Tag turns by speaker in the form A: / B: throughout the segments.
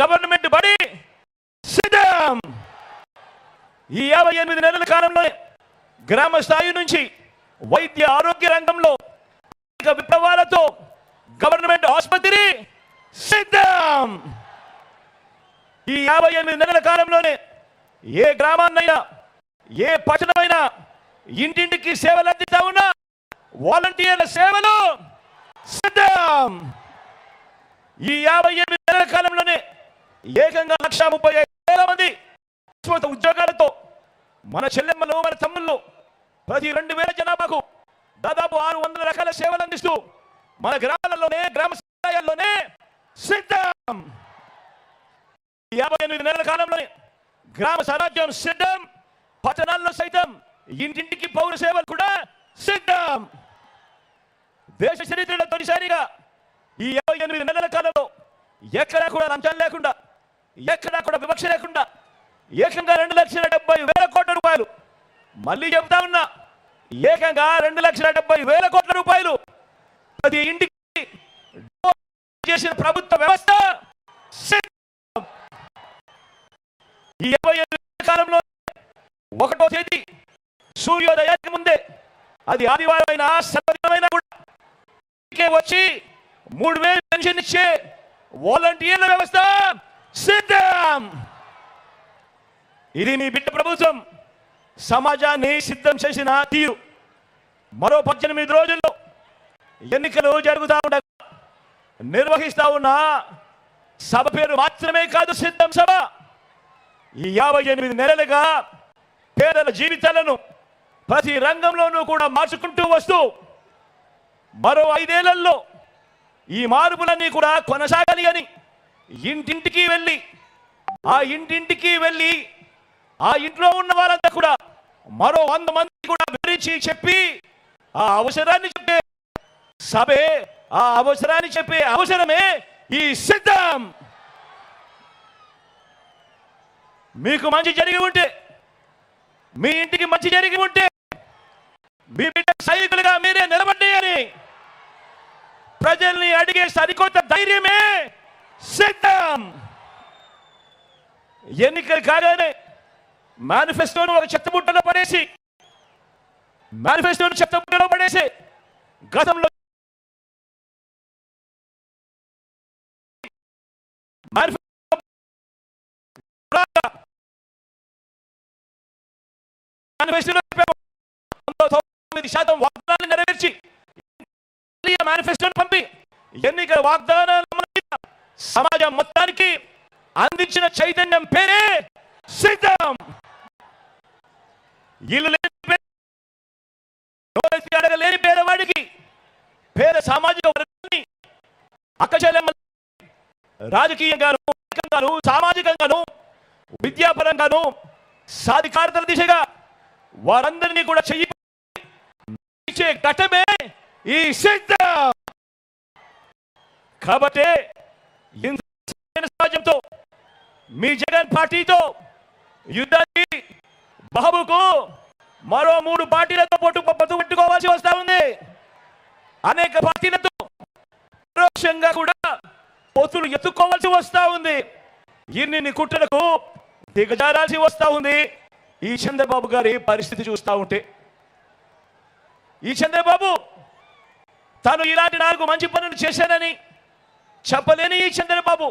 A: Government బడి సిద్ధం. ఈ యాభై ఎనిమిది నెలల కాలంలో గ్రామ స్థాయి నుంచి వైద్య ఆరోగ్య రంగంలో అనేక విప్లవాలతో గవర్నమెంట్ ఆసుపత్రి సిద్ధం. ఈ యాభై ఎనిమిది నెలల కాలంలోనే ఏ గ్రామాన్నైనా ఏ పట్టణమైనా ఇంటింటికి సేవలు అందిస్తా ఉన్నా వాలంటీర్ల సేవలు సిద్ధం. ఈ యాభై ఎనిమిది నెలల కాలంలోనే ఏకంగా లక్ష ముప్పై ఐదు వేల మంది ఉద్యోగాలతో మన చెల్లెమ్మలు మన తమ్ముళ్ళు ప్రతి రెండు వేల జనాభాకు దాదాపు ఆరు వందల రకాల సేవలు అందిస్తూ మన గ్రామాలలోనే గ్రామ సముదాయాల్లోనే సిద్ధం. యాభై ఎనిమిది నెలల కాలంలోనే గ్రామ స్వరాజ్యం సిద్ధం పట్టణాల్లో సైతం ఇంటింటికి పౌర సేవలు కూడా సిద్ధం. దేశ చరిత్రలో తొలిసారిగా ఈ యాభై ఎనిమిది నెలల కాలంలో ఎక్కడా కూడా లంచాలు లేకుండా ఎక్కడా కూడా వివక్ష లేకుండా ఏకంగా రెండు లక్షల డెబ్బై వేల కోట్ల రూపాయలు. మళ్ళీ చెబుతా ఉన్నా ఏకంగా రెండు లక్షల డెబ్బై వేల కోట్ల రూపాయలు ప్రతి ఇంటికి చేసిన ప్రభుత్వ వ్యవస్థ ఈ కాలంలో ఒకటో తేదీ సూర్యోదయానికి ముందే అది ఆదివారం అయినా సెలవుదినమైనా కూడా వచ్చి మూడు వేలు పెన్షన్ ఇచ్చే వాలంటీర్ల వ్యవస్థ సిద్ధం! ఇది మీ బిడ్డ ప్రభుత్వం. సమాజాన్ని సిద్ధం చేసిన తీరు. మరో పద్దెనిమిది రోజుల్లో ఎన్నికలు జరుగుతూ ఉండగా నిర్వహిస్తా ఉన్న సభ పేరు మాత్రమే కాదు సిద్ధం సభ. ఈ యాభై ఎనిమిది నెలలుగా పేదల జీవితాలను ప్రతి రంగంలోనూ కూడా మార్చుకుంటూ వస్తూ మరో ఐదేళ్ళలో ఈ మార్పులన్నీ కూడా కొనసాగాలి అని ఇంటింటికి వెళ్ళి ఆ ఇంటింటికి వెళ్ళి ఆ ఇంట్లో ఉన్న వాళ్ళంతా కూడా మరో వంద మంది కూడా వివరించి చెప్పి ఆ అవసరాన్ని చెప్పే సభే ఆ అవసరాన్ని చెప్పే అవసరమే ఈ సిద్ధం. మీకు మంచి జరిగి ఉంటే మీ ఇంటికి మంచి జరిగి ఉంటే మీ బిడ్డ సైనికులుగా మీరే నిలబడి అని ప్రజల్ని అడిగే సరికొత్త ధైర్యమే సిద్ధం ఎన్నికలు కాగానే మేనిఫెస్టోను ఒక చెత్తబుట్టలో పడేసి మేనిఫెస్టోను చెత్తబుట్టలో పడేసి గతంలో మేనిఫెస్టోలో తొమ్మిది శాతం వాగ్దానాన్ని నెరవేర్చి మేనిఫెస్టోను పంపి ఎన్నికల వాగ్దానాలు సమాజం మొత్తానికి అందించిన చైతన్యం పేరే సిద్ధం. ఇల్లు లేని అడగలేని పేదవాడికి పేద సామాజిక వర్గాన్ని అక్కచెల్లెమ్మ రాజకీయంగాను ఆర్థికంగాను సామాజికంగాను విద్యాపరంగాను సాధికారతల దిశగా వారందరినీ కూడా చెయ్యి ఘటమే ఈ సిద్ధం. కాబట్టి సమాజంతో మీ జగన్ పార్టీతో యుద్ధానికి బాబుకు మరో మూడు పార్టీలతో పొట్టు పొత్తు పెట్టుకోవాల్సి వస్తా ఉంది. అనేక పార్టీలతో పరోక్షంగా కూడా పొత్తులు ఎత్తుకోవాల్సి వస్తా ఉంది. ఇన్ని కుట్రలకు దిగజారాల్సి వస్తా ఉంది. ఈ చంద్రబాబు గారి పరిస్థితి చూస్తా ఉంటే. ఈ చంద్రబాబు తాను ఇలాంటి నాలుగు మంచి పనులు చేశానని చెప్పలేని ఈ చంద్రబాబు.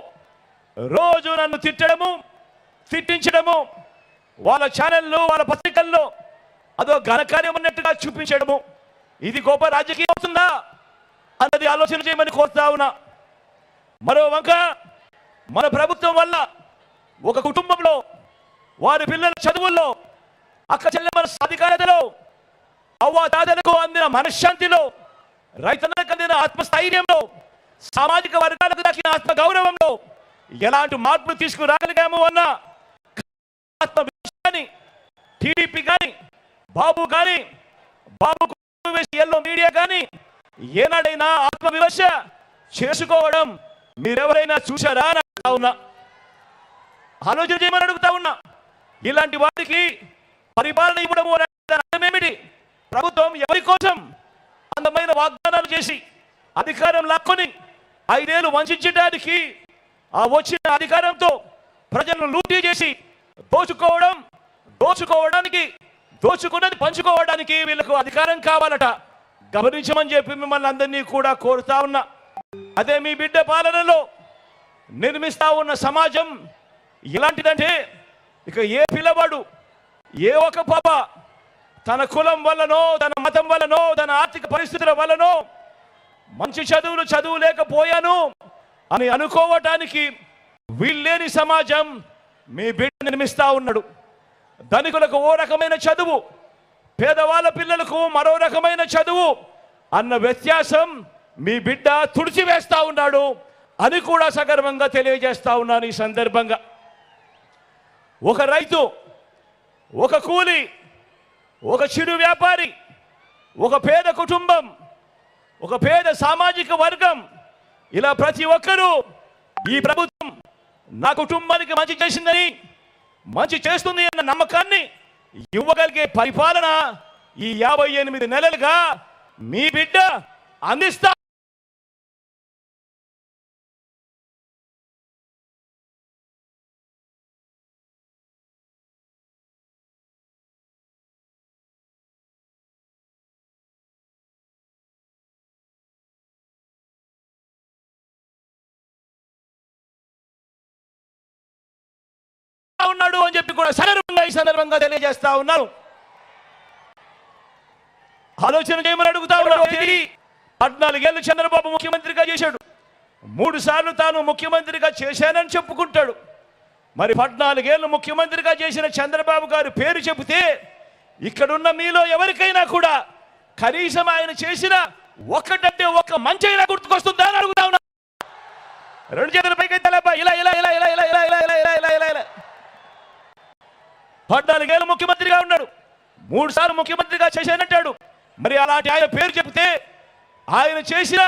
A: రోజు నన్ను తిట్టడము తిట్టించడము వాళ్ళ ఛానల్లో వాళ్ళ పత్రికల్లో అదో ఘనకార్యం అన్నట్టుగా చూపించడము. ఇది గొప్ప రాజకీయం అవుతుందా అన్నది ఆలోచన చేయమని కోరుతా ఉన్నా. మరో వంక మన ప్రభుత్వం వల్ల ఒక కుటుంబంలో వారి పిల్లల చదువుల్లో అక్క చెల్లెమ్మల సాధికారతలో అవ్వ తాతలకు అందిన మనశ్శాంతిలో రైతన్నలకు అందిన ఆత్మస్థైర్యంలో సామాజిక వర్గాలకు దక్కిన ఆత్మ గౌరవంలో ఎలాంటి మార్పులు తీసుకురాగలిగాము అన్న ఆత్మ విశ్వాసాన్ని టీడీపీ కానీ బాబు కానీ బాబు ఎల్లో మీడియా కానీ ఏనాడైనా ఆత్మవిమర్శ చేసుకోవడం మీరెవరైనా చూశారా అని అడుగుతా ఉన్నా. ఆలోచన చేయమని అడుగుతా ఉన్నా. ఇలాంటి వారికి పరిపాలన ఇవ్వడం అర్థమేమిటి? ప్రభుత్వం ఎవరి కోసం అందమైన వాగ్దానాలు చేసి అధికారం లాక్కొని ఐదేళ్ళు వంచడానికి ఆ వచ్చిన అధికారంతో ప్రజలను లూటీ చేసి దోచుకోవడం దోచుకోవడానికి దోచుకున్నది పంచుకోవడానికి వీళ్ళకు అధికారం కావాలట. గమనించమని చెప్పి మిమ్మల్ని అందరినీ కూడా కోరుతా ఉన్నా. అదే మీ బిడ్డ పాలనలో నిర్మిస్తా ఉన్న సమాజం ఎలాంటిదంటే ఇక ఏ పిల్లవాడు ఏ ఒక పాప తన కులం వల్లనో తన మతం వల్లనో తన ఆర్థిక పరిస్థితుల వల్లనో మంచి చదువులు చదువులేకపోయాను అని అనుకోవటానికి వీళ్ళేని సమాజం మీ బిడ్డ నిర్మిస్తా ఉన్నాడు. ధనికులకు ఓ రకమైన చదువు పేదవాళ్ళ పిల్లలకు మరో రకమైన చదువు అన్న వ్యత్యాసం మీ బిడ్డ తుడిచివేస్తా ఉన్నాడు అని కూడా సగర్వంగా తెలియజేస్తా ఉన్నాను ఈ సందర్భంగా. ఒక రైతు ఒక కూలి ఒక చిరు వ్యాపారి ఒక పేద కుటుంబం ఒక పేద సామాజిక వర్గం. ఇలా ప్రతి ఒక్కరూ ఈ ప్రభుత్వం నా కుటుంబానికి మంచి చేసిందని మంచి చేస్తుంది అన్న నమ్మకాన్ని ఇవ్వగలిగే పరిపాలన ఈ యాభై ఎనిమిది నెలలుగా మీ బిడ్డ అందిస్తా ఉన్నాడు అని చెప్పి కూడా సగర్వంగా ఈ సందర్భంగా తెలియజేస్తా ఉన్నాను ఆలోచన చేయమని అడుగుతా ఉన్నాడు ఇది పద్నాలుగేళ్ళు చంద్రబాబు ముఖ్యమంత్రిగా చేశాడు మూడు సార్లు తాను ముఖ్యమంత్రిగా చేశానని చెప్పుకుంటాడు మరి పద్నాలుగేళ్ళు ముఖ్యమంత్రిగా చేసిన చంద్రబాబు గారి పేరు చెబితే ఇక్కడున్న మీలో ఎవరికైనా కూడా కనీసం ఆయన చేసిన ఒక్కటంటే ఒక్క మంచైనా గుర్తుకొస్తుందా అని అడుగుతా ఉన్నా రెండు చేతుల పైకి. ఇలా ఇలా ఇలా ఇలా ఇలా ఇలా ఇలా ఇలా ఇలా ఇలా ఇలా ఇలా పద్నాలుగేళ్ళు ముఖ్యమంత్రిగా ఉన్నాడు. మూడు సార్లు ముఖ్యమంత్రిగా చేశానంటాడు. మరి అలాంటి ఆయన పేరు చెప్తే ఆయన చేసిన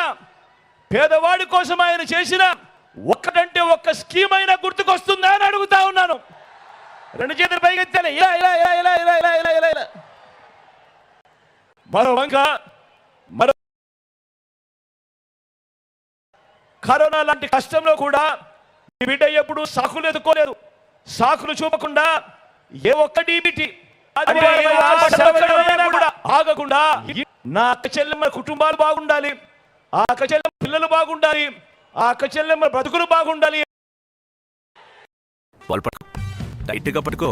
A: పేదవాడి కోసం ఆయన చేసిన ఒక్కటంటే ఒక్క స్కీమ్ అయినా గుర్తుకొస్తుందా అని అడుగుతా ఉన్నాను. రెండు చేతులు పైకెత్తాను ఇలా ఇలా ఇలా ఇలా ఇలా ఇలా ఇలా ఇలా ఇలా. మరో వంక మరో కరోనా లాంటి కష్టంలో కూడా బిడ్డ ఎప్పుడు సాకులు ఎదుకోలేదు సాకులు చూపకుండా ఏ ఒక్క డీబీటీ కూడా ఆగకుండా నా అక్క చెల్లెమ్మ కుటుంబాలు బాగుండాలి ఆ అక్క చెల్లెమ్మ పిల్లలు బాగుండాలి ఆ అక్క చెల్లెమ్మ బ్రతుకులు బాగుండాలి.
B: వాళ్ళు పట్టుకో. టైట్గా పట్టుకో.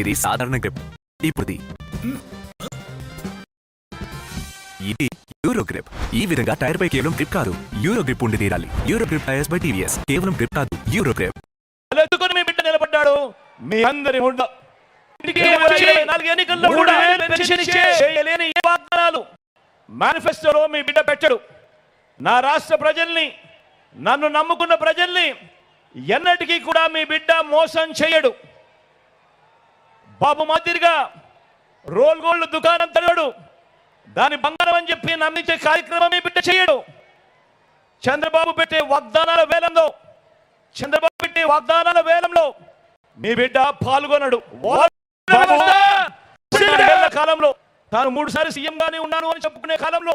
B: ఇది సాధారణ గ్రిప్ ఇప్పుడు ఇది యూరో గ్రిప్ ఈ విధంగా టైర్ పై కేవలం గ్రిప్ కాదు. యూరో గ్రిప్ ఉండి తీరాలి. Euro grip tyres by TVS కేవలం గ్రిప్ కాదు. యూరో గ్రిప్
A: నిలబడ్డాడు మీ అందరి ఉండ ఇంటికి వచ్చి నాలుగు ఎన్నికల్లో కూడా పెన్షన్ ఇచ్చే చేయలేని ఏ వాగ్దానాలు మేనిఫెస్టోలో మీ బిడ్డ పెట్టడు. నా రాష్ట్ర ప్రజల్ని నన్ను నమ్ముకున్న ప్రజల్ని ఎన్నటికీ కూడా మీ బిడ్డ మోసం చేయడు. బాబు మాదిరిగా రోల్ గోల్డ్ దుకాణం తరగడు దాని బంగారం అని చెప్పి నమ్మించే కార్యక్రమం మీ బిడ్డ చేయడు. చంద్రబాబు పెట్టే వాగ్దానాల వేలంలో చంద్రబాబు పెట్టే వాగ్దానాల వేలంలో మీ బిడ్డ పాల్గొనడు. కాలంలో తాను మూడు సార్లు సీఎం గానే ఉన్నాను అని చెప్పుకునే కాలంలో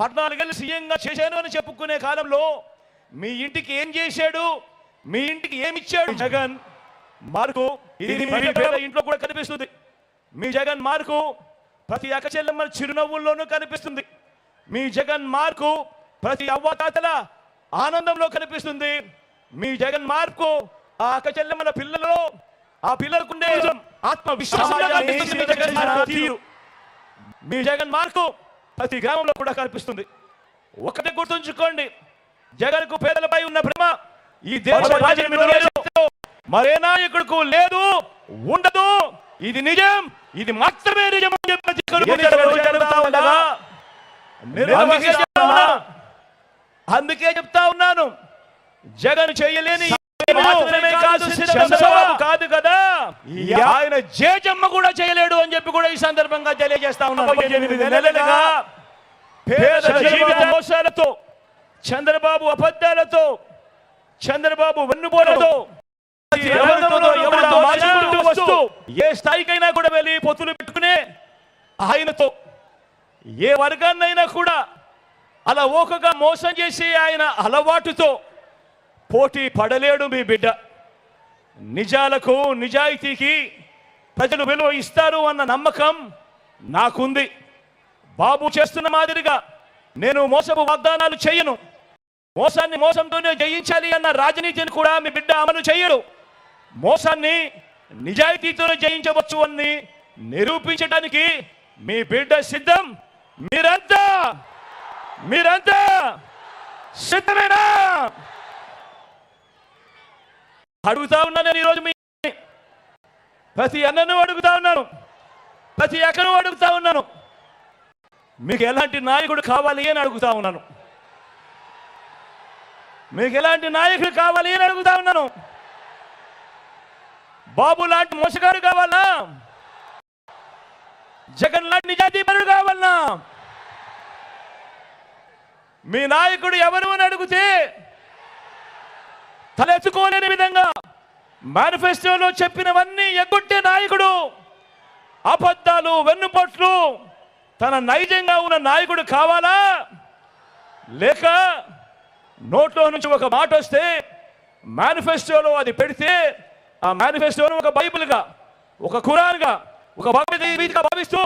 A: పద్నాలుగేళ్ళు సీఎం గా చేశాను అని చెప్పుకునే కాలంలో మీ ఇంటికి ఏం చేశాడు? మీ ఇంటికి ఏమి ఇచ్చాడు? జగన్ మార్కు ఇది ఇంట్లో కూడా కనిపిస్తుంది. మీ జగన్ మార్కు ప్రతి అక్క చెల్లెమ్మ చిరునవ్వుల్లోనూ కనిపిస్తుంది. మీ జగన్ మార్కు ప్రతి అవ్వతాతల ఆనందంలో కనిపిస్తుంది. మీ జగన్ మార్కు ఆ అక్క చెల్లెమ్మల పిల్లలలో ఆ పిల్లలకుండే కనిపిస్తుంది మీ జగన్ మార్కు. తీరు. మీ జగన్ మార్కు ప్రతి గ్రామంలో కూడా కనిపిస్తుంది. ఒకటి గుర్తుంచుకోండి జగన్కు పేదలపై ఉన్న ప్రేమ ఈ దేశ మరే నాయకుడుకు లేదు ఉండదు. ఇది నిజం ఇది మాత్రమే నిజం అని చెప్పి అందుకే చెప్తా ఉన్నాను. జగన్ చేయలేని మాత్రమే కాదు చంద్రబాబు కాదు కదా? ఆయన జేజమ్మ కూడా చేయలేడు అని చెప్పి కూడా ఈ సందర్భంగా తెలియజేస్తా ఉన్నాను ఎనిమిది నెలలుగా పేద జీవిత మోసాలతో చంద్రబాబు అబద్ధాలతో చంద్రబాబు వెన్నుపోలతో వస్తూ ఏ స్థాయికైనా కూడా వెళ్ళి పొత్తులు పెట్టుకునే ఆయనతో ఏ వర్గాన్నైనా కూడా అలా ఓకగా మోసం చేసి ఆయన అలవాటుతో పోటీ పడలేడు మీ బిడ్డ. నిజాలకు నిజాయితీకి ప్రజలు విలువ ఇస్తారు అన్న నమ్మకం నాకుంది. బాబు చేస్తున్న మాదిరిగా నేను మోసపు వాగ్దానాలు చేయను. మోసాన్ని మోసంతోనే జయించాలి అన్న రాజనీతిని కూడా మీ బిడ్డ అమలు చేయడు. మోసాన్ని నిజాయితీతోనే జయించవచ్చు అని నిరూపించడానికి మీ బిడ్డ సిద్ధం. మీరంతా మీరంతా సిద్ధమేనా? అడుగుతా ఉన్నాను నేను ఈరోజు మీ ప్రతి అన్నను అడుగుతా ఉన్నాను. ప్రతి అక్కను అడుగుతా ఉన్నాను. మీకు ఎలాంటి నాయకుడు కావాలి అని అడుగుతా ఉన్నాను. మీకు ఎలాంటి నాయకుడు కావాలి అని అడుగుతా ఉన్నాను. బాబు లాంటి మోసగాడు కావాలా? జగన్ లాంటి నిజాతీపరుడు కావాలనా మీ నాయకుడు ఎవరు అని అడిగితే తలెత్తుకోలేని విధంగా మేనిఫెస్టోలో చెప్పినవన్నీ ఎగ్గొట్టే నాయకుడు అబద్ధాలు వెన్నుపోట్లు తన నైజంగా ఉన్న నాయకుడు కావాలా? లేక నోట్లో నుంచి ఒక మాట వస్తే మేనిఫెస్టోలో అది పెడితే ఆ మేనిఫెస్టోను ఒక బైబిల్గా ఒక ఖురాన్గా ఒక భగవద్గీతగా భావిస్తూ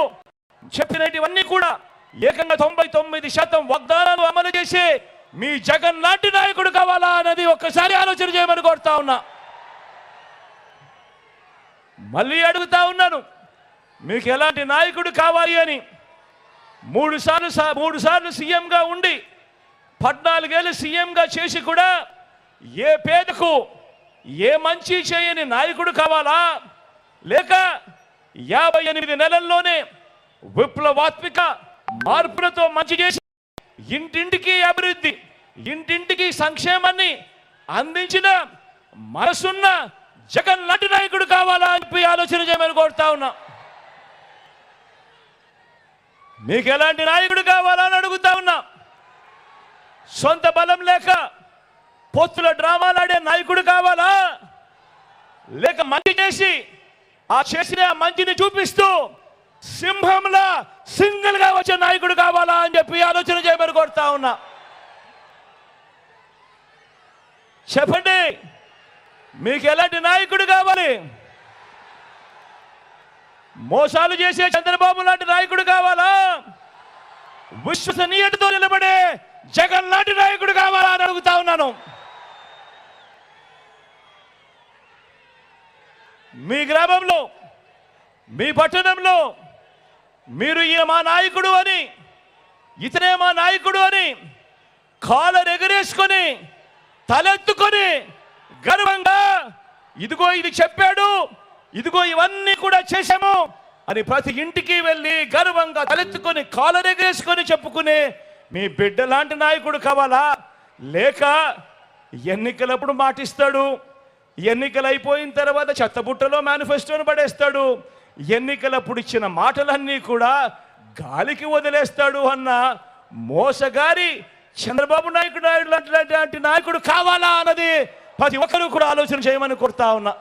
A: చెప్పినటివన్నీ కూడా ఏకంగా తొంభై తొమ్మిది శాతం వాగ్దానాలు అమలు చేసే మీ జగన్ లాంటి నాయకుడు కావాలా అన్నది ఒక్కసారి ఆలోచన చేయమని కోరుతా ఉన్నా. మళ్ళీ అడుగుతా ఉన్నాను మీకు ఎలాంటి నాయకుడు కావాలి అని. మూడు సార్లు సా- మూడు సార్లు సీఎంగా ఉండి పద్నాలుగేళ్ళు సీఎంగా చేసి కూడా ఏ పేదకు ఏ మంచి చేయని నాయకుడు కావాలా? లేక యాభై ఎనిమిది నెలల్లోనే విప్లవాత్మిక మార్పులతో మంచి చేసి ఇంటింటికి అభివృద్ధి ఇంటింటికి సంక్షేమాన్ని అందించిన మనసున్న జగన్ నటి నాయకుడు కావాలా అని చెప్పి ఆలోచన చేయమని కోరుతా ఉన్నా. మీకు ఎలాంటి నాయకుడు కావాలా అని అడుగుతా ఉన్నా. సొంత బలం లేక పొత్తుల డ్రామాలాడే నాయకుడు కావాలా? లేక మంచి చేసి ఆ చేసిన ఆ మంచిని చూపిస్తూ సింహంలా సింగిల్గా వచ్చే నాయకుడు కావాలా అని చెప్పి ఆలోచన చేయమని కోరుతా ఉన్నా. చెప్పండి. మీకు ఎలాంటి నాయకుడు కావాలి? మోసాలు చేసే చంద్రబాబు లాంటి నాయకుడు కావాలా? విశ్వసనీయతతో నిలబడే జగన్ లాంటి నాయకుడు కావాలా అని అడుగుతా ఉన్నాను. మీ గ్రామంలో మీ పట్టణంలో మీరు ఈయన మా నాయకుడు అని ఇతనే మా నాయకుడు అని కాలర్ ఎగరేసుకొని తలెత్తుకొని గర్వంగా ఇదిగో ఇది చెప్పాడు ఇదిగో ఇవన్నీ కూడా చేశాము అని ప్రతి ఇంటికి వెళ్ళి గర్వంగా తలెత్తుకొని కాలరెగేసుకొని చెప్పుకునే మీ బిడ్డ లాంటి నాయకుడు కావాలా? లేక ఎన్నికలప్పుడు మాటిస్తాడు ఎన్నికలు అయిపోయిన తర్వాత చెత్తబుట్టలో మేనిఫెస్టోను పడేస్తాడు ఎన్నికలప్పుడు ఇచ్చిన మాటలన్నీ కూడా గాలికి వదిలేస్తాడు అన్న మోసగారి చంద్రబాబు నాయుడు నాయుడు లాంటి నాయకుడు కావాలా అన్నది ప్రతి ఒక్కరూ కూడా ఆలోచన చేయమని కోరుతా ఉన్నా.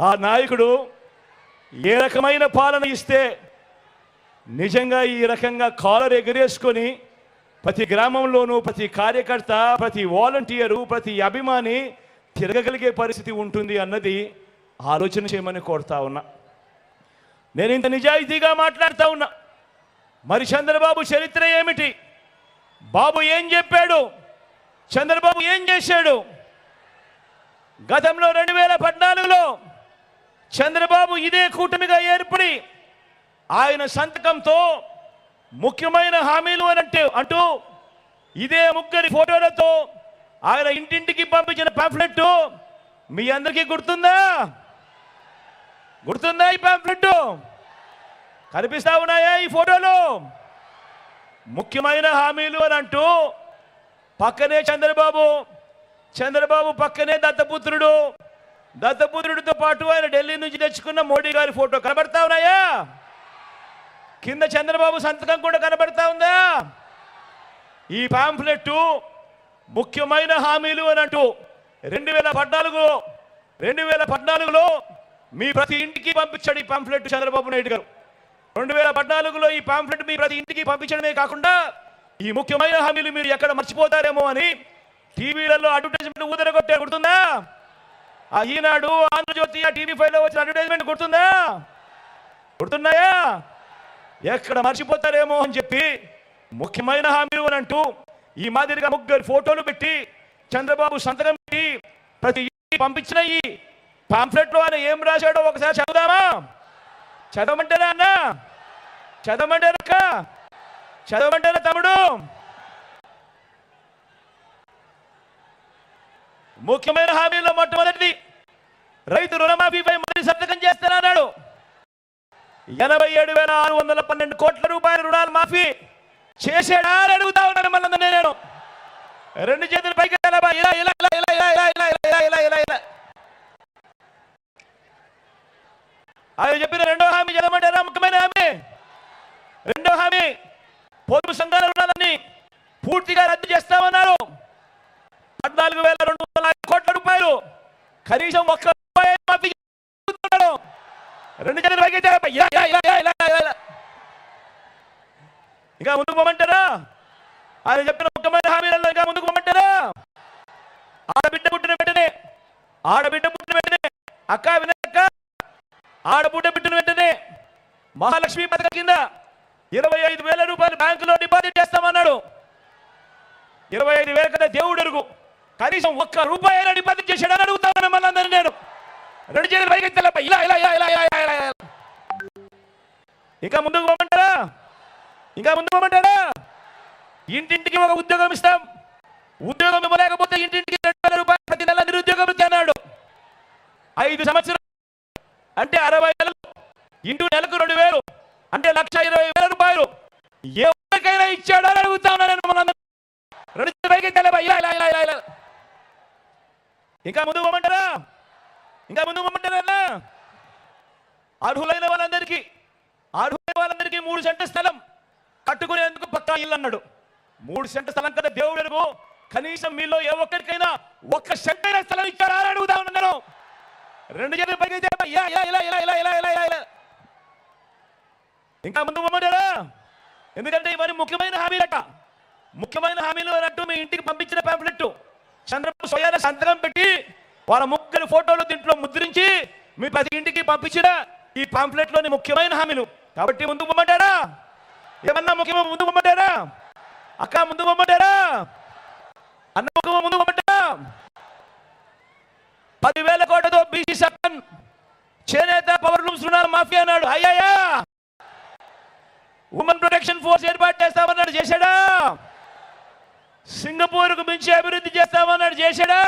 A: ఆ నాయకుడు ఏ రకమైన పాలన ఇస్తే నిజంగా ఈ రకంగా కాలర్ ఎగరేసుకొని ప్రతి గ్రామంలోనూ ప్రతి కార్యకర్త ప్రతి వాలంటీరు ప్రతి అభిమాని తిరగగలిగే పరిస్థితి ఉంటుంది అన్నది ఆలోచన చేయమని కోరుతా ఉన్నా. నేను ఇంత నిజాయితీగా మాట్లాడుతూ ఉన్నా. మరి చంద్రబాబు చరిత్ర ఏమిటి? బాబు ఏం చెప్పాడు? చంద్రబాబు ఏం చేశాడు? గతంలో రెండు వేల పద్నాలుగులో చంద్రబాబు ఇదే కూటమిగా ఏర్పడి ఆయన సంతకంతో ముఖ్యమైన హామీలు అని అంటే అంటూ ఇదే ముగ్గురి ఫోటోలతో ఆయన ఇంటింటికి పంపించిన పాంఫ్లెట్ మీ అందరికీ గుర్తుందా? గుర్తుందా ఈ పాంఫ్లెట్ కనిపిస్తా ఉన్నాయా ఈ ఫోటోలు? ముఖ్యమైన హామీలు అని అంటూ పక్కనే చంద్రబాబు చంద్రబాబు పక్కనే దత్తపుత్రుడు. దత్తపుత్రుడితో పాటు ఆయన ఢిల్లీ నుంచి తెచ్చుకున్న మోడీ గారి ఫోటో కనబడతా ఉన్నాయా? కింద చంద్రబాబు సంతకం కూడా కనబడతా ఉందా? ఈ పాంఫ్లెట్ ముఖ్యమైన హామీలు అని అంటూ రెండు వేల పద్నాలుగులో రెండు వేల పద్నాలుగులో మీ ప్రతి ఇంటికి పంపించాడు ఈ పాంఫ్లెట్ చంద్రబాబు నాయుడు గారు. రెండు వేల పద్నాలుగులో ఈ పాంఫ్లెట్ మీ ప్రతి ఇంటికి పంపించడమే కాకుండా ఈ ముఖ్యమైన హామీలు మీరు ఎక్కడ మర్చిపోతారేమో అని టీవీలలో అడ్వర్టైజ్మెంట్ ఊదరగొట్టే గుర్తుందా? ఈనాడు ఆంధ్రజ్యోతి టీవీ ఫైవ్లో వచ్చిన అడ్వర్టైజ్మెంట్ గుర్తుందా? గుర్తున్నాయా? ఎక్కడ మర్చిపోతారేమో అని చెప్పి ముఖ్యమైన హామీలు అని అంటూ ఈ మాదిరిగా ముగ్గురు ఫోటోలు పెట్టి చంద్రబాబు సంతకం పెట్టి ప్రతి ఇంటికి పంపించిన ఈ పాంఫ్లెట్లో ఆయన ఏం రాశాడో ఒకసారి చదువుదామా? చదవమంటారా అన్న చదవమంటారా అక్క చదవమంటారా తమ్ముడు ముఖ్యమైన హామీలో మొట్టమొదటిది రైతు రుణమాఫీపై మొదటి సంతకం చేస్తానన్నాడు ఎనభై ఏడు వేల ఆరు వందల పన్నెండు కోట్ల రూపాయల రుణాలు మాఫీ చేసాడా అని అడుగుతా ఉన్నాను మళ్ళీ నేను రెండు చేతులు పైకి ఎత్తాలా ఇలా ఇలా ఇలా ఇలా ఇలా ఇలా ఇలా ఇలా ఇలా ఇలా ఇలా ఆయన చెప్పిన రెండో హామీ చదవమంటారా ముఖ్యమైన హామీ. రెండో హామీ పొదుపు సంఘాల రుణాలన్నీ పూర్తిగా రద్దు చేస్తామన్నారు. పద్నాలుగు వేల రెండు వందల కోట్ల రూపాయలు కనీసం ఒక్క రూపాయి మాఫీ రెండు చేతులు ఇంకా ముందుకు పోమంటారా? ఆయన చెప్పిన ముఖ్యమైన హామీలలో ఇంకా ముందుకు పోమంటారా? ఆడబిడ్డ పుట్టిన వెంటనే ఆడబిడ్డ పుట్టిన వెంటనే అక్క వినక్క ఆడబుడ్డ బిడ్డను వెంటనే మహాలక్ష్మి పథకం కింద ఇరవై ఐదు వేల రూపాయలు బ్యాంకులో డిపాజిట్ చేస్తామన్నాడు. ఇరవై ఐదు వేల కదా దేవుడు అడుగు. కనీసం ఒక్క రూపాయి అయినా డిపాజిట్ చేశాడని అడుగుతాను మిమ్మల్ని అందరూ నేను. రెండు చేతులు పైకి ఇలా ఇలా ఇలా ఇలా ఇలా ఇలా ఇంకా ముందుకు పోమంటారా? ఇంకా ముందుకు పోమంటారా? ఇంటింటికి ఒక ఉద్యోగం ఇస్తాం. ఉద్యోగం ఇవ్వలేకపోతే ఇంటింటికి రెండు వేల రూపాయలు ప్రతి నెల నిరుద్యోగం ఇస్తున్నాడు ఐదు సంవత్సరాలు అంటే అరవై నెలలు ఇంటూ నెలకు రెండు వేలు అంటే లక్ష ఇరవై వేల రూపాయలు. ఎవరికైనా ఇచ్చాడో అని అడుగుతా ఉన్నాను నేను రెండు పైకి ఇంకా ముందు పోమంటారా? ఇంకా ముందు పోమంటారా అర్హులైన వాళ్ళందరికీ అర్హులైన వాళ్ళందరికీ మూడు సెంట స్థలం కట్టుకునేందుకు పక్కా ఇల్లు అన్నాడు. మూడు సెంట స్థలం కదా దేవుడు కనీసం మీలో ఏ ఒక్కరికైనా ఒక్క సెంటైన స్థలం ఇచ్చారా అని అడుగుతా ఉన్నాను రెండు చేతులు పైకి ఇలా ఇలా ఇలా ఇలా ఇంకా ముందు పొమ్మంటారా ఎందుకంటే ఇవన్నీ ముఖ్యమైన హామీలట. ముఖ్యమైన హామీలు అన్నట్టు మీ ఇంటికి పంపించిన పాంప్లెట్ చంద్రబాబు స్వయాన సంతకం పెట్టి వాళ్ళ ముక్కలు ఫోటోలు దీంట్లో ముద్రించి మీ ప్రతి ఇంటికి పంపించిన ఈ పాంప్లెట్లోని ముఖ్యమైన హామీలు. కాబట్టి ముందు పొమ్మంటారా ఏమన్నా ముఖ్యమైన ముందు పొమ్మంటారా అక్క ముందు పొమ్మంటారా అన్న ముఖ్యమో ముందు పొమ్మంటారా పదివేల కోట్లతో బీసీ సక్కన్ చేనేత పవర్ లూమ్స్ రుణాలు మాఫీ అన్నాడు. అయ్యాయా ఉమెన్ ప్రొటెక్షన్ ఫోర్స్ ఏర్పాటు చేస్తామన్నాడు చేశాడా? సింగపూర్కు మించి అభివృద్ధి చేస్తామన్నాడు చేశాడా?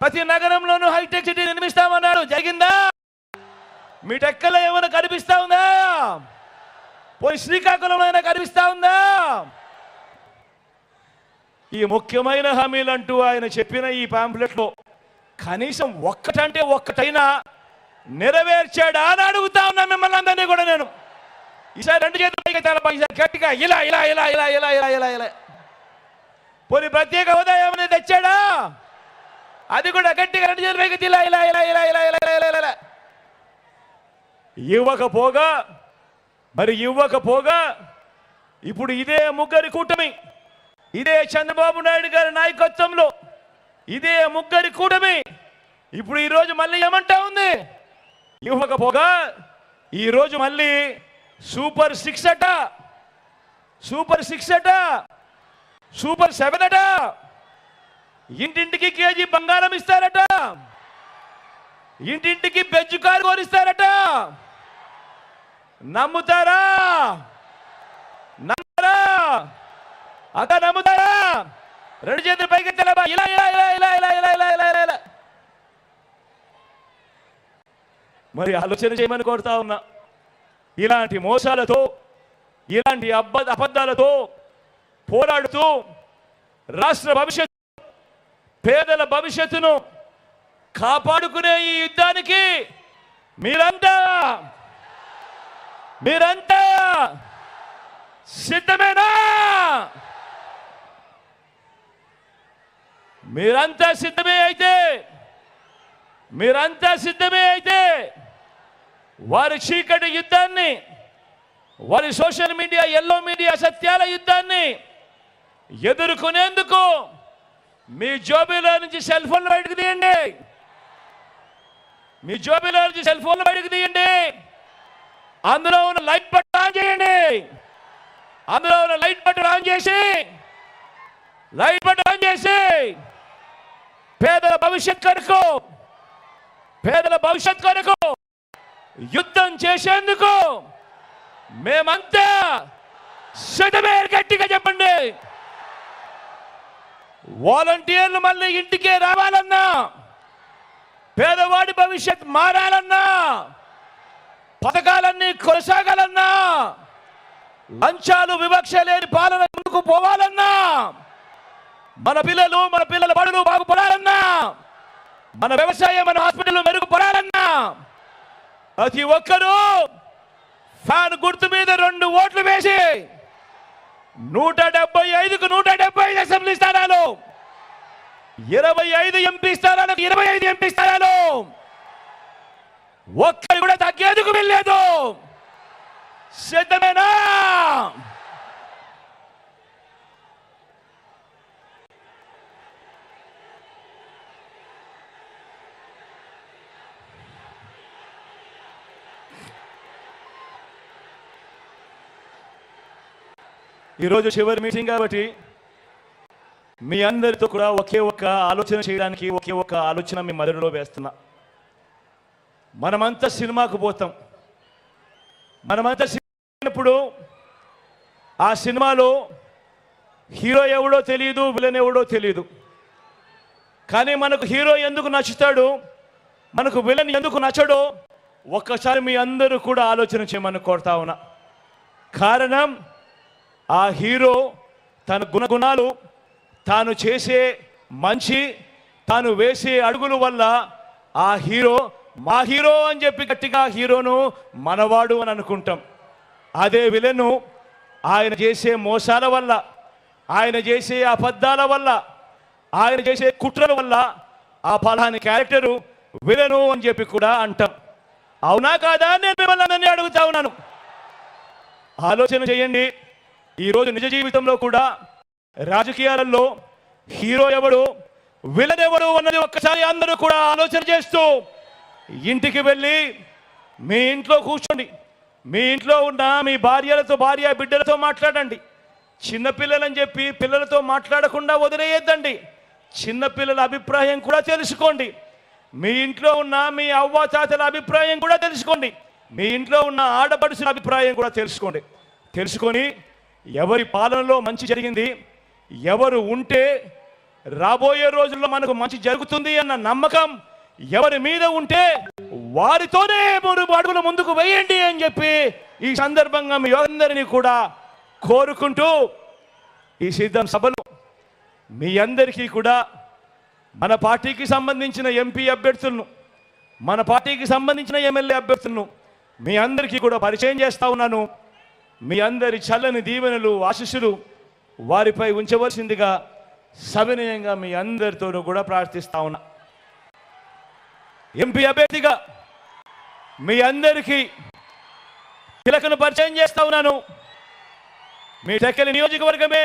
A: ప్రతి నగరంలోనూ హైటెక్ సిటీ నిర్మిస్తామన్నాడు. జరిగిందా? మీ టెక్కలో ఏమైనా కనిపిస్తా ఉందా? పోయి శ్రీకాకుళంలో అయినా కనిపిస్తా ఉందా? ఈ ముఖ్యమైన హామీలు అంటూ ఆయన చెప్పిన ఈ పాంప్లెట్లో కనీసం ఒక్కటంటే ఒక్కటైనా నెరవేర్చాడా అని అడుగుతా ఉన్నా మిమ్మల్ని అందరినీ కూడా నేను ఈసారి రెండు చేతులు పైకి ఈసారి గట్టిగా ఇలా ఇలా ఇలా ఇలా ఇలా ఇలా ఇలా ఇలా పోనీ ప్రత్యేక హోదా ఏమైనా తెచ్చాడా అది కూడా గట్టిగా రెండు చేతులు పైకి ఇలా ఇలా ఇలా ఇలా ఇలా ఇలా ఇలా ఇలా ఇలా ఇవ్వకపోగా మరి ఇవ్వకపోగా ఇప్పుడు ఇదే ముగ్గురి కూటమి ఇదే చంద్రబాబు నాయుడు గారి నాయకత్వంలో ఇదే ముగ్గురి కూటమి. ఇప్పుడు ఈరోజు మళ్ళీ ఏమంటా ఉంది? ఇవ్వకపోగా ఈరోజు మళ్ళీ సూపర్ సిక్స్ అట. సూపర్ సిక్స్ అట. సూపర్ సెవెన్ అట. ఇంటింటికి కేజీ బంగారం ఇస్తారట. ఇంటింటికి బెజ్జు కారు కోరిస్తారట నమ్ముతారా? నమ్ముతారా? అక్క నమ్ముతారా? రెండు చేతులు పైకి ఎత్తాలా ఇలా ఇలా ఇలా ఇలా ఇలా ఇలా ఇలా ఇలా ఇలా ఇలా. మరి ఆలోచన చేయమని కోరుతా ఉన్నా. ఇలాంటి మోసాలతో ఇలాంటి అబ్బ అబద్ధాలతో పోరాడుతూ రాష్ట్ర భవిష్యత్తు పేదల భవిష్యత్తును కాపాడుకునే ఈ యుద్ధానికి మీరంతా మీరంతా సిద్ధమేనా? మీరంతా సిద్ధమే అయితే మీరంతా సిద్ధమే అయితే వారి చీకటి యుద్ధాన్ని వారి సోషల్ మీడియా ఎల్లో మీడియా సత్యాల యుద్ధాన్ని ఎదుర్కొనేందుకు మీ జోబీలో నుంచి సెల్ ఫోన్లు బయటకు తీయండి. మీ జోబీలో నుంచి సెల్ ఫోన్లు బయటకు తీయండి. అందులో ఉన్న లైట్ బటన్ ఆన్ చేయండి. అందులో ఉన్న లైట్ బటన్ ఆన్ చేసి లైట్ బటన్ ఆన్ చేసి పేదల భవిష్యత్ కొరకు పేదల భవిష్యత్ కొరకు యుద్ధం చేసేందుకు మేమంతా సిద్ధమే గట్టిగా చెప్పండి. వాలంటీర్లు మళ్ళీ ఇంటికే రావాలన్నా పేదవాడి భవిష్యత్ మారాలన్నా పథకాలన్నీ కొనసాగాలన్నా లంచాలు వివక్ష లేని పాలన ముందుకు పోవాలన్నా మన పిల్లలు మన పిల్లల బడులు బాగుపడాలన్నా మన వ్యవసాయం మన హాస్పిటల్ మెరుగుపడాలన్నా ప్రతి ఒక్కరూ ఫ్యాన్ గుర్తు మీద రెండు ఓట్లు వేసి నూట డెబ్బై ఐదుకు నూట డెబ్బై ఐదు అసెంబ్లీ స్థానాలు ఇరవై ఐదు ఎంపీ స్థానాలకు ఇరవై ఐదు ఎంపీ స్థానాలు. ఒక్కరు కూడా తగ్గేందుకు వెళ్ళలేదు సిద్ధమేనా? ఈరోజు చివరి మీటింగ్ కాబట్టి మీ అందరితో కూడా ఒకే ఒక్క ఆలోచన చేయడానికి ఒకే ఒక్క ఆలోచన మీ మదనలో వేస్తున్నా. మనమంతా సినిమాకు పోతాం. మనమంతా సినిమాప్పుడు ఆ సినిమాలో హీరో ఎవడో తెలియదు విలన్ ఎవడో తెలియదు కానీ మనకు హీరో ఎందుకు నచ్చుతాడు మనకు విలన్ ఎందుకు నచ్చడో ఒక్కసారి మీ అందరూ కూడా ఆలోచన చేయమని కోరుతా ఉన్నా. కారణం ఆ హీరో తన గుణగుణాలు తాను చేసే మంచి తాను వేసే అడుగుల వల్ల ఆ హీరో మా హీరో అని చెప్పి గట్టిగా హీరోను మనవాడు అని అనుకుంటాం. అదే విలను ఆయన చేసే మోసాల వల్ల ఆయన చేసే అబద్ధాల వల్ల ఆయన చేసే కుట్రల వల్ల ఆ ఫలాని క్యారెక్టరు విలను అని చెప్పి కూడా అంటాం. అవునా కాదా? అని నేను మిమ్మల్ని అడుగుతా ఉన్నాను. ఆలోచన చేయండి. ఈరోజు నిజ జీవితంలో కూడా రాజకీయాలలో హీరో ఎవడు విలనెవడు అన్నది ఒక్కసారి అందరూ కూడా ఆలోచన చేస్తూ ఇంటికి వెళ్ళి మీ ఇంట్లో కూర్చోండి. మీ ఇంట్లో ఉన్న మీ భార్యలతో భార్య బిడ్డలతో మాట్లాడండి. చిన్నపిల్లలని చెప్పి పిల్లలతో మాట్లాడకుండా వదిలేయద్దండి. చిన్నపిల్లల అభిప్రాయం కూడా తెలుసుకోండి. మీ ఇంట్లో ఉన్న మీ అవ్వ తాతల అభిప్రాయం కూడా తెలుసుకోండి. మీ ఇంట్లో ఉన్న ఆడపడుచుల అభిప్రాయం కూడా తెలుసుకోండి. తెలుసుకొని ఎవరి పాలనలో మంచి జరిగింది ఎవరు ఉంటే రాబోయే రోజుల్లో మనకు మంచి జరుగుతుంది అన్న నమ్మకం ఎవరి మీద ఉంటే వారితోనే మూడు అడుగుల ముందుకు వేయండి అని చెప్పి ఈ సందర్భంగా మీ అందరినీ కూడా కోరుకుంటూ ఈ సిద్ధం సభలు మీ అందరికీ కూడా మన పార్టీకి సంబంధించిన ఎంపీ అభ్యర్థులను మన పార్టీకి సంబంధించిన ఎమ్మెల్యే అభ్యర్థులను మీ అందరికీ కూడా పరిచయం చేస్తా ఉన్నాను. మీ అందరి చల్లని దీవెనలు ఆశిస్సులు వారిపై ఉంచవలసిందిగా సవినయంగా మీ అందరితోనూ కూడా ప్రార్థిస్తా ఉన్నా. ఎంపీ అభ్యర్థిగా మీ అందరికీ తిలకను పరిచయం చేస్తా ఉన్నాను. మీ టెక్కలి నియోజకవర్గమే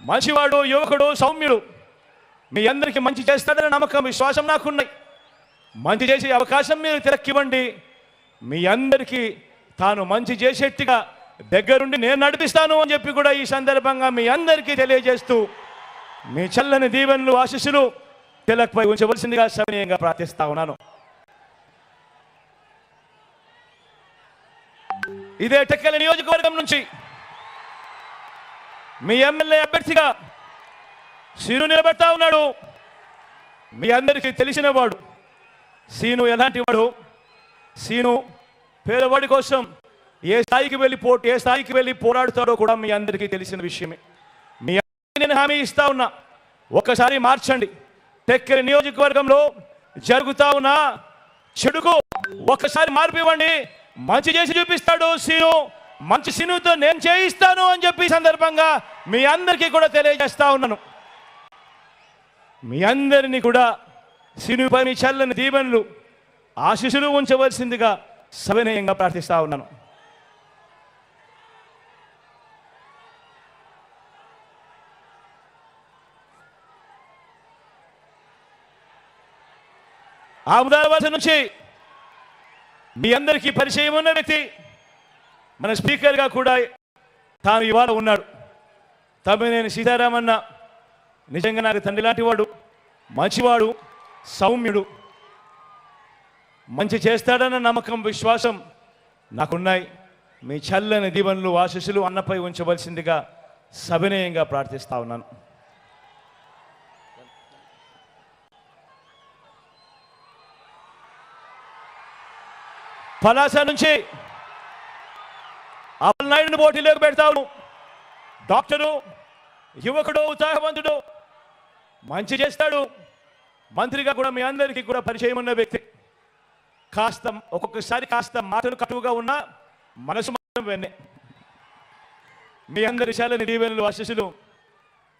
A: మంచివాడు యువకుడు సౌమ్యుడు. మీ అందరికీ మంచి చేస్తాడని నమ్మకం విశ్వాసం నాకున్నాయి. మంచి చేసే అవకాశం మీరు తిరక్కివ్వండి. మీ అందరికీ తాను మంచి చేసేట్టుగా దగ్గరుండి నేను నడిపిస్తాను అని చెప్పి కూడా ఈ సందర్భంగా మీ అందరికీ తెలియజేస్తూ మీ చల్లని దీవెనలు ఆశీస్సులు తిలక్పై ఉంచవలసిందిగా సమయంగా ప్రార్థిస్తా ఉన్నాను. ఇదే టెక్కల నియోజకవర్గం నుంచి మీ ఎమ్మెల్యే అభ్యర్థిగా సీను నిలబెడతా ఉన్నాడు. మీ అందరికీ తెలిసిన వాడు సీను ఎలాంటి వాడు? సీను పేదవాడి కోసం ఏ స్థాయికి వెళ్ళి పో ఏ స్థాయికి వెళ్ళి పోరాడుతాడో కూడా మీ అందరికీ తెలిసిన విషయమే. మీ నేను హామీ ఇస్తా ఉన్నా. ఒక్కసారి మార్చండి. టెక్కరి నియోజకవర్గంలో జరుగుతా ఉన్న చెడుకు ఒక్కసారి మార్పు ఇవ్వండి మంచి చేసి చూపిస్తాడు సీను. మంచి సీనుతో నేను చేయిస్తాను అని చెప్పి సందర్భంగా మీ అందరికీ కూడా తెలియజేస్తా ఉన్నాను. మీ అందరినీ కూడా సీనుపై మీ చల్లని దీవెనలు ఆశీస్సులు ఉంచవలసిందిగా సవినయంగా ప్రార్థిస్తా ఉన్నాను. ఆముదాల నుంచి మీ అందరికీ పరిచయం ఉన్న వ్యక్తి మన స్పీకర్గా కూడా తాను ఇవాళ ఉన్నాడు. తమ్మినేని సీతారామన్న. నిజంగా నాకు తండ్రి లాంటివాడు మంచివాడు సౌమ్యుడు. మంచి చేస్తాడన్న నమ్మకం విశ్వాసం నాకున్నాయి. మీ చల్లని దీవెనలు ఆశీస్సులు అన్నపై ఉంచవలసిందిగా సవినయంగా ప్రార్థిస్తా ఉన్నాను. పలాస నుంచి అప్పలనాయుడిని పోటీలోకి పెడతాను డాక్టరు యువకుడు ఉత్సాహవంతుడు మంచి చేస్తాడు. మంత్రిగా కూడా మీ అందరికీ కూడా పరిచయం ఉన్న వ్యక్తి. కాస్త ఒక్కొక్కసారి కాస్త మాటలు కటువుగా ఉన్నా మనసు మాత్రం వెన్నే. మీ అందరి శాలని దీవెనలు ఆశీస్సులు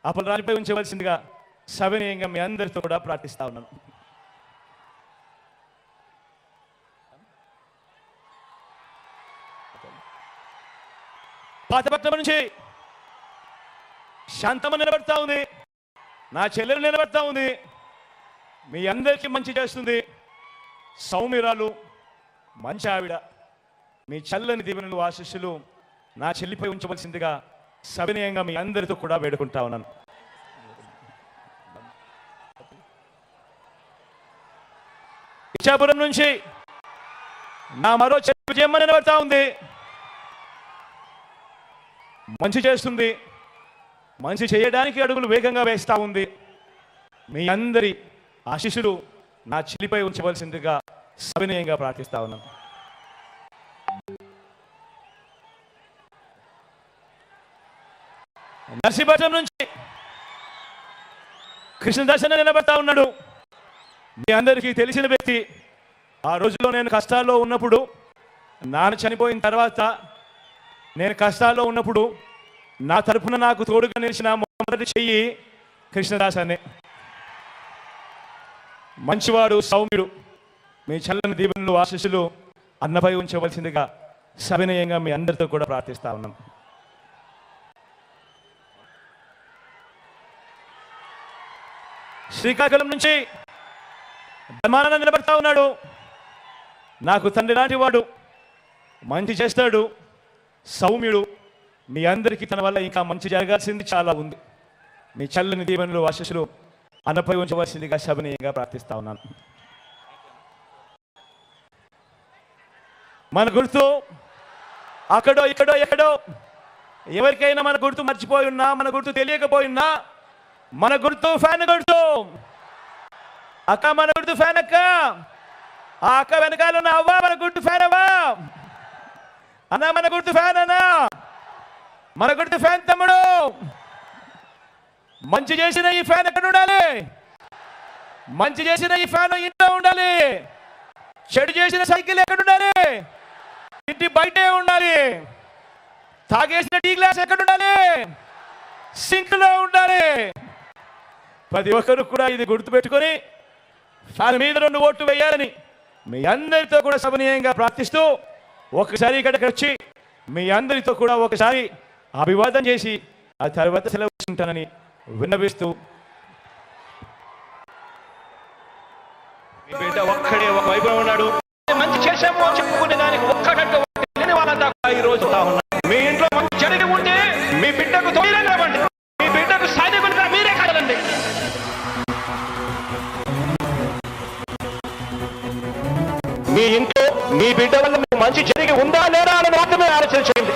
A: అప్పల రాజుపై ఉంచవలసిందిగా సవినీయంగా మీ అందరితో కూడా ప్రార్థిస్తా ఉన్నాను. పాతపట్నం నుంచి శాంతమ్మ నిలబడతా ఉంది. నా చెల్లెలు నిలబడతా ఉంది. మీ అందరికీ మంచి చేస్తుంది. సౌమ్యురాలు మంచి ఆవిడ మీ చల్లని దీవెనలు ఆశీస్సులు నా చెల్లిపై ఉంచవలసిందిగా సవినయంగా మీ అందరితో కూడా వేడుకుంటా ఉన్నాను. ఇచ్చాపురం నుంచి నా మరో చెల్లి విజయమ్మ నిలబడతా ఉంది. మంచి చేస్తుంది. మంచి చేయడానికి అడుగులు వేగంగా వేస్తా ఉంది. మీ అందరి ఆశీస్సులు నా చెల్లిపై ఉంచవలసిందిగా సవినయంగా ప్రార్థిస్తా ఉన్నాను నర్సీపట్నం నుంచి కృష్ణదర్శన నిలబడతా ఉన్నాడు. మీ అందరికీ తెలిసిన వ్యక్తి ఆ రోజుల్లో నేను కష్టాల్లో ఉన్నప్పుడు నాన్న చనిపోయిన తర్వాత నేను కష్టాల్లో ఉన్నప్పుడు నా తరపున నాకు తోడుగా నిలిచిన మొదటి చెయ్యి కృష్ణదాస్ అనే మంచివాడు సౌమ్యుడు మీ చల్లని దీవెనలు ఆశీస్సులు అన్నపై ఉంచవలసిందిగా సవినయంగా మీ అందరితో కూడా ప్రార్థిస్తా ఉన్నాం. శ్రీకాకుళం నుంచి ధర్మానంద నిలబడతా ఉన్నాడు. నాకు తండ్రి లాంటి వాడు మంచి చేస్తాడు. సౌమ్యుడు మీ అందరికీ తన వల్ల ఇంకా మంచి జరగాల్సింది చాలా ఉంది. మీ చల్లని దీవెనలు ఆశీస్సులు అన్నపై ఉంచవలసిందిగా శబనీయంగా ప్రార్థిస్తా ఉన్నాను. మన గుర్తు అక్కడో ఇక్కడో ఎక్కడో ఎవరికైనా మన గుర్తు మర్చిపోయి ఉన్నా మన గుర్తు తెలియకపోయినా మన గుర్తు ఫ్యాన్ గుర్తు. అక్క మన గుర్తు ఫ్యాన్ అక్క. ఆ అక్క వెనకాల ఉన్న అవ్వ మన గుర్తు ఫ్యాన్ అవ్వా. అన్నా మన గుర్తు ఫ్యాన్ అన్నా. మన గుర్తు ఫ్యాన్ తమ్ముడు. మంచి చేసిన ఈ ఫ్యాన్ ఎక్కడ ఉండాలి? మంచి చేసిన ఈ ఫ్యాన్ ఇంట్లో ఉండాలి. చెడు చేసిన సైకిల్ ఎక్కడ ఉండాలి? ఇంటి బయటే ఉండాలి. తాగేసిన టీ గ్లాస్ ఎక్కడ ఉండాలి? సింక్లో ఉండాలి. ప్రతి ఒక్కరు కూడా ఇది గుర్తుపెట్టుకొని దాని మీద రెండు ఓట్లు వేయాలని మీ అందరితో కూడా సభనీయంగా ప్రార్థిస్తూ ఒకసారి ఇక్కడికి వచ్చి మీ అందరితో కూడా ఒకసారి అభివాదం చేసి ఆ తర్వాత సెలవు ఉంటానని విన్నవిస్తూ మీ బిడ్డ ఒక్కడే ఒక వైపున ఉన్నాడు. మంచి చేశాము అని చెప్పుకునే దానికి ఒక్కటట్టు లేని వాళ్ళంతా ఈ రోజు. మీ ఇంట్లో మంచి జరిగి ఉంటే మీ బిడ్డకు తొమ్మిది నిలబండి మీ బిడ్డకు సాధికులుగా మీరే కదలండి. మీ ఇంట్లో మీ బిడ్డ వల్ల మంచి జరిగి ఉందా లేదా అని మాత్రమే ఆలోచన చేయండి.